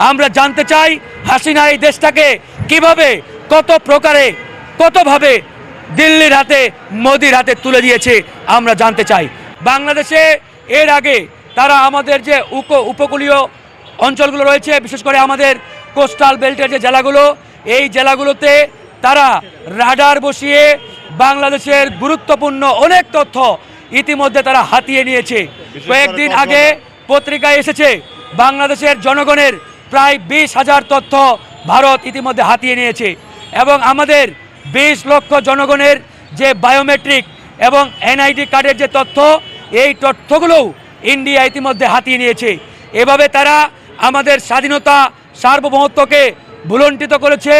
আমরা জানতে চাই হাসিনা এই দেশটাকে কীভাবে কত প্রকারে কতভাবে দিল্লির হাতে মোদির হাতে তুলে দিয়েছে আমরা জানতে চাই। বাংলাদেশে এর আগে তারা আমাদের যে উপ উপকূলীয় অঞ্চলগুলো রয়েছে বিশেষ করে আমাদের কোস্টাল বেল্টের যে জেলাগুলো এই জেলাগুলোতে তারা রাডার বসিয়ে বাংলাদেশের গুরুত্বপূর্ণ অনেক তথ্য ইতিমধ্যে তারা হাতিয়ে নিয়েছে। কয়েকদিন আগে পত্রিকায় এসেছে বাংলাদেশের জনগণের প্রায় বিশ হাজার তথ্য ভারত ইতিমধ্যে হাতিয়ে নিয়েছে এবং আমাদের বিশ লক্ষ জনগণের যে বায়োমেট্রিক এবং এনআইডি কার্ডের যে তথ্য, এই তথ্যগুলোও ইন্ডিয়া ইতিমধ্যে হাতিয়ে নিয়েছে। এভাবে তারা আমাদের স্বাধীনতা, সার্বভৌমত্বকে ভুলণ্ঠিত করেছে,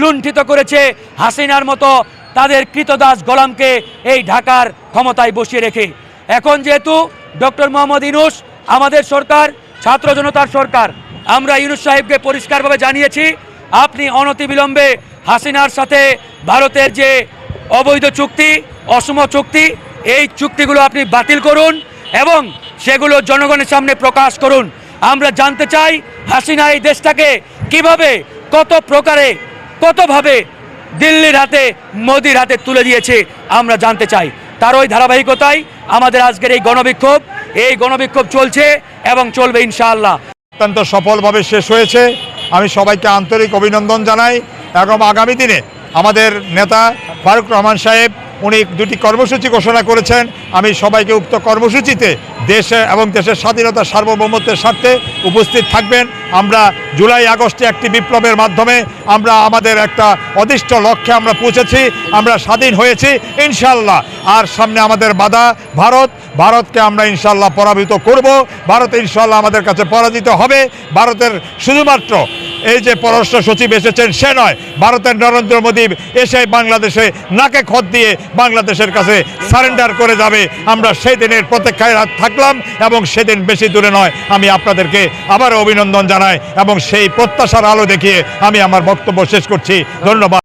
লুণ্ঠিত করেছে। হাসিনার মতো তাদের কৃতদাস গোলামকে এই ঢাকার ক্ষমতায় বসিয়ে রেখে। এখন যেহেতু ডক্টর মোহাম্মদ ইনুস আমাদের সরকার, ছাত্র জনতার সরকার আমরা ইউনুস সাহেবকে পরিষ্কারভাবে জানিয়েছি, আপনি অনতিবিলম্বে হাসিনার সাথে ভারতের যে অবৈধ চুক্তি, অসম চুক্তি, এই চুক্তিগুলো আপনি বাতিল করুন এবং সেগুলো জনগণের সামনে প্রকাশ করুন। আমরা জানতে চাই, হাসিনা এই দেশটাকে কীভাবে, কত প্রকারে, কতভাবে দিল্লির হাতে, মোদির হাতে তুলে দিয়েছে আমরা জানতে চাই। তার ওই ধারাবাহিকতায় আমাদের আজকের এই গণবিক্ষোভ। এই গণবিক্ষোভ চলছে এবং চলবে ইনশাআল্লাহ। অত্যন্ত সফলভাবে শেষ হয়েছে। আমি সবাইকে আন্তরিক অভিনন্দন জানাই। এবং আগামী দিনে আমাদের নেতা ফারুক রহমান সাহেব, উনি দুটি কর্মসূচি ঘোষণা করেছেন। আমি সবাইকে উক্ত কর্মসূচিতে দেশে এবং দেশের স্বাধীনতা সার্বভৌমত্বের স্বার্থে উপস্থিত থাকবেন। আমরা জুলাই আগস্টে একটি বিপ্লবের মাধ্যমে আমরা আমাদের একটা অদিষ্ট লক্ষ্যে আমরা পৌঁছেছি, আমরা স্বাধীন হয়েছি ইনশাল্লাহ আর সামনে আমাদের বাধা, ভারত ভারতকে আমরা ইনশাল্লাহ পরাজিত করব। ভারত ইনশাল্লাহ আমাদের কাছে পরাজিত হবে। ভারতের শুধুমাত্র এই যে পররাষ্ট্র সচিব এসেছেন, সে নয়, ভারতের নরেন্দ্র মোদী এসে বাংলাদেশে নাকে খত দিয়ে বাংলাদেশের কাছে সারেন্ডার করে যাবে। আমরা সেই দিনের প্রতীক্ষায় থাকলাম এবং সেদিন বেশি দূরে নয়, আমি আপনাদেরকে আবার অভিনন্দন জানাই এবং সেই প্রত্যাশার আলো দেখিয়ে আমি আমার বক্তব্য শেষ করছি। ধন্যবাদ।